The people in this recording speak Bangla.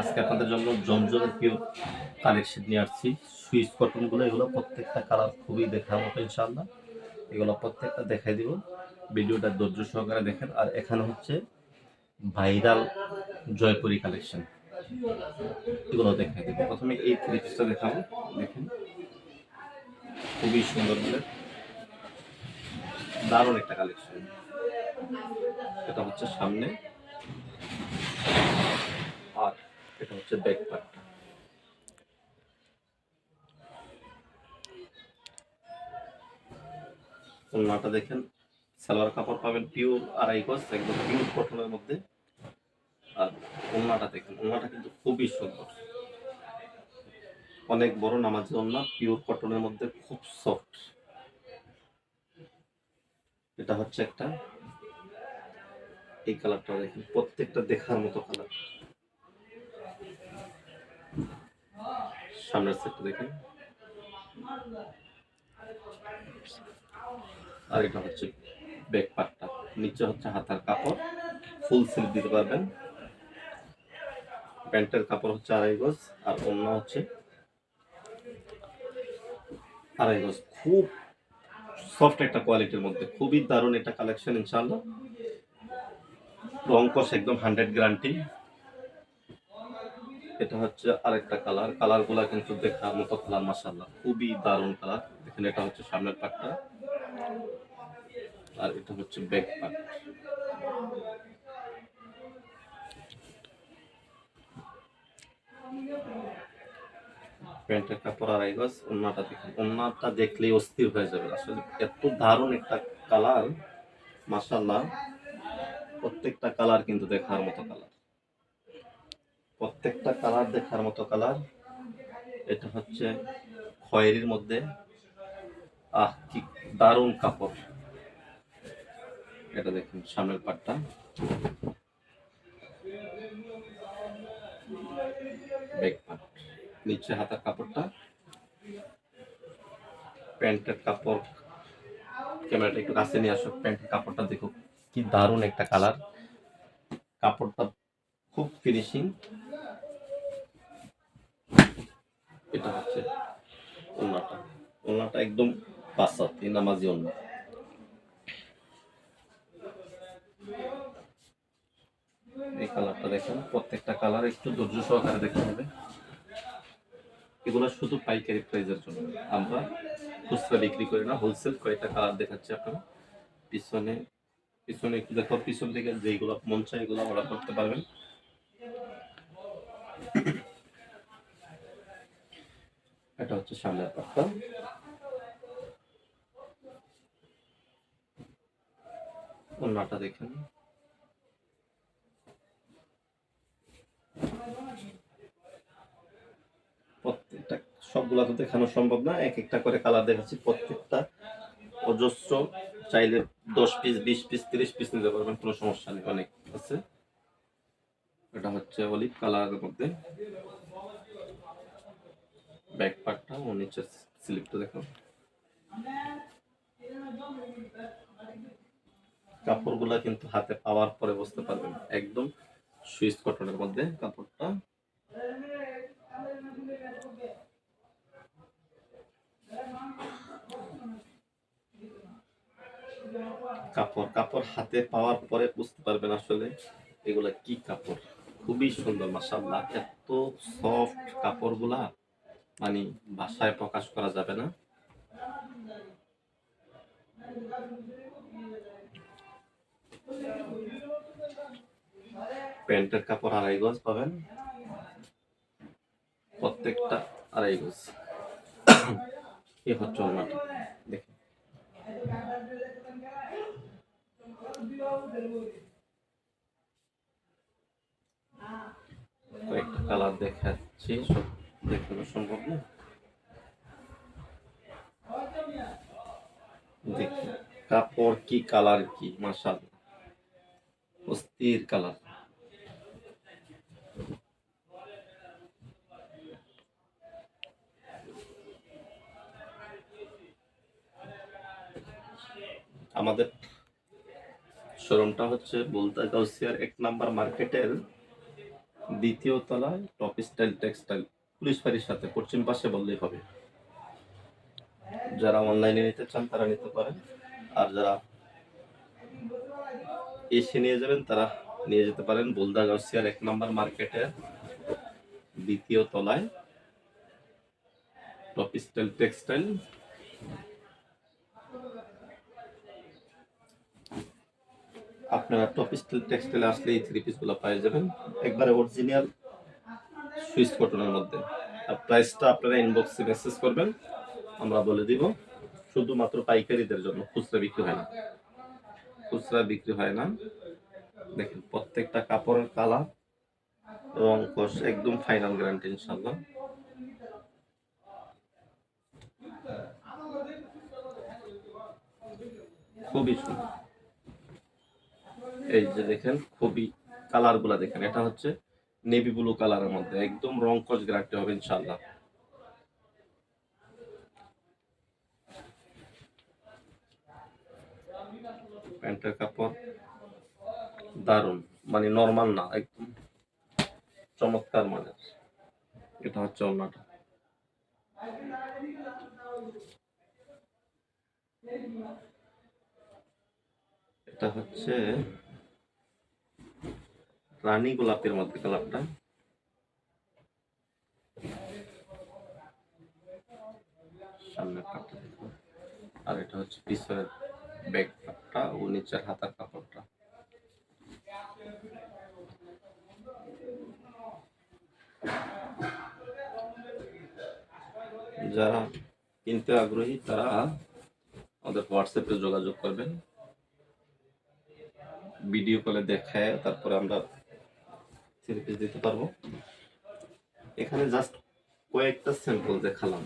আজকে আপনাদের জন্য জমজমের প্রিয় কালেকশন নিয়ে আসছি। সুইচ কটনগুলো এগুলো প্রত্যেকটা কালার খুবই দেখার মতো ইনশাআল্লাহ। এগুলো প্রত্যেকটা দেখাই দিব। ভিডিওটা ধৈর্য সহকারে দেখেন। আর এখানে হচ্ছে ভাইরাল জয়পুরি কালেকশন এগুলো দেখাই দিব। প্রথমে এই থ্রি পিসটা দেখাবো। দেখেন। খুবই সুন্দর বলে দারুণ একটা কালেকশন এটা হচ্ছে সামনে। এটা হচ্ছে ব্যাক পার্টটা ওনাটা দেখেন, সালোয়ার কাপড় পাবেন পিওর আড়াই গজ, একদম পিওর কটনের মধ্যে। আর ওনাটা দেখেন ওনাটা কিন্তু খুবই সুন্দর। অনেক বড় নামাজি ওনা পিওর কটনের মধ্যে খুব সফট এটা হচ্ছে একটা, এই কালারটা দেখেন, প্রত্যেকটা দেখার মতো কালার সামনের সেটটা দেখেন। আর এটা হচ্ছে ব্যাক পার্টটা নিচে হচ্ছে হাতার কাপড়। ফুল স্লিভ দিতে পারবেন। প্যান্টের কাপড় হচ্ছে আড়াই গজ, আর অন্য হচ্ছে আড়াই গজ। খুব সফট একটা কোয়ালিটির মধ্যে। খুবই দারুণ একটা কালেকশন ইনশাআল্লাহ। রং কস একদম হান্ড্রেড গ্যারান্টি এটা হচ্ছে আরেকটা কালার কালারগুলা কিন্তু দেখার মতো কালার মাসাল্লাহ খুবই দারুণ কালার দেখেন, এটা হচ্ছে সামনের পাটটা। আর এটা হচ্ছে ব্যাক পার্ট প্যান্টের কাপড় আড়াই গজ ওন্নাটা দেখেন। ওন্নাটা দেখলেই অস্থির হয়ে যাবে। আসলে এত দারুণ একটা কালার মাসাল্লাহ প্রত্যেকটা কালার কিন্তু দেখার মতো কালার প্রত্যেকটা কালার দেখার মতো কালার এটা হচ্ছে খয়েরির মধ্যে। আহ, কি দারুণ কাপড়। এটা দেখুন সামনের পাটটা। নিচে হাতার কাপড়টা। প্যান্টের কাপড়। ক্যামেরাটা একটু কাছে নিয়ে আসো। প্যান্টের কাপড়টা দেখো কি দারুণ একটা কালার কাপড়টা খুব ফিনিশিং এটা হচ্ছে ওনাটা ওনাটা একদম এই নামাজি ওনা এই কালারটা দেখেন, প্রত্যেকটা কালার একটু ধৈর্য সহকারে দেখতে হবে। এগুলো শুধু পাইকারি প্রাইজের জন্য। আমরা খুচরা বিক্রি করি না হোলসেল কয়েকটা কালার দেখাচ্ছি আপনারা পিছনে পিছনে একটু দেখো, পিছন থেকে যেগুলো মন চায় এগুলো অর্ডার করতে পারবেন। এটা হচ্ছে সামনের পাটটা। অন্যটা দেখেন প্রত্যেকটা, সবগুলা তো দেখানো সম্ভব না। এক একটা করে কালার দেখাচ্ছি, প্রত্যেকটা অজস্র। চাইলে দশ পিস বিশ পিস তিরিশ পিস নিতে পারবেন, কোনো সমস্যা নেই, অনেক আছে। এটা হচ্ছে অলিভ কালারের মধ্যে। ব্যাক পার্টটা ও নিচের স্লিপটা দেখো। কাপড়গুলা কিন্তু হাতে পাওয়ার পরে বুঝতে পারবেন, একদম সুইচ কটনের মধ্যে কাপড়টা। কাপড় কাপড় হাতে পাওয়ার পরে বুঝতে পারবেন আসলে এগুলা কি কাপড়। খুবই সুন্দর মাসাল্লাহ এত সফট কাপড়গুলা। মানে ভাষায় প্রকাশ করা যাবে না। প্যান্টের কাপড় আড়াই গজ পাবেন। প্রত্যেকটা আড়াই গজ। এ হচ্ছে ওনাটা দেখেন। কয়েকটা কালার দেখাচ্ছি। সব দেখানো সম্ভব না। দেখি, কাপড় কি কালার কি? মাসাল অস্থির কালার। আমাদের শোরুমটা হচ্ছে বুলতা গাউসিয়ার এক নাম্বার মার্কেটের দ্বিতীয় তলায় টপ স্টাইল টেক্সটাইল। পুলিশ বাড়ির সাথে, পশ্চিম পাশে বললেই হবে। যারা অনলাইনে নিতে চান, তারা নিতে পারেন। আর যারা এসে নিয়ে যাবেন, তারা নিয়ে যেতে পারেন বোলদা গাউসিয়ার এক নম্বর মার্কেটের দ্বিতীয় তলায়। টপ স্টাইল টেক্সটাইল আপনারা টপ স্টাইল টেক্সটাইলে আসলে এই থ্রি পিস পিসগুলো পেয়ে যাবেন। একবারে অরিজিনাল সুইস কটনের মধ্যে। প্রাইসটা আপনারা ইনবক্সে মেসেজ করবেন, আমরা বলে দিব। শুধুমাত্র পাইকারিদের জন্য, খুচরা বিক্রি হয় না। খুচরা বিক্রি হয় না। দেখেন, প্রত্যেকটা কাপড়ের কালার এবং কোষ একদম ফাইনাল গ্যারান্টি ইনশাল্লাহ খুবই সুন্দর। এই যে দেখেন, খুবই কালারগুলা দেখেন, এটা হচ্ছে নেভি ব্লু কালারের মধ্যে। একদম রং কস গ্যারান্টি হবে ইনশাল্লাহ প্যান্টের কাপড় দারুণ মানে নর্মাল না, একদম চমৎকার মানের। এটা হচ্ছে অন্যটা এটা হচ্ছে রানী গোলাপের মধ্যে কালারটা সামনের আর এটা হচ্ছে পিছনের ব্যাক পাটটা ও নিচের হাতার কাপড়টা। যারা কিনতে আগ্রহী, তারা আমাদের হোয়াটসঅ্যাপে যোগাযোগ করবেন। ভিডিও কলে দেখায়, তারপরে আমরা থ্রি পিস দিতে পারব। এখানে জাস্ট কয়েকটা স্যাম্পল দেখালাম।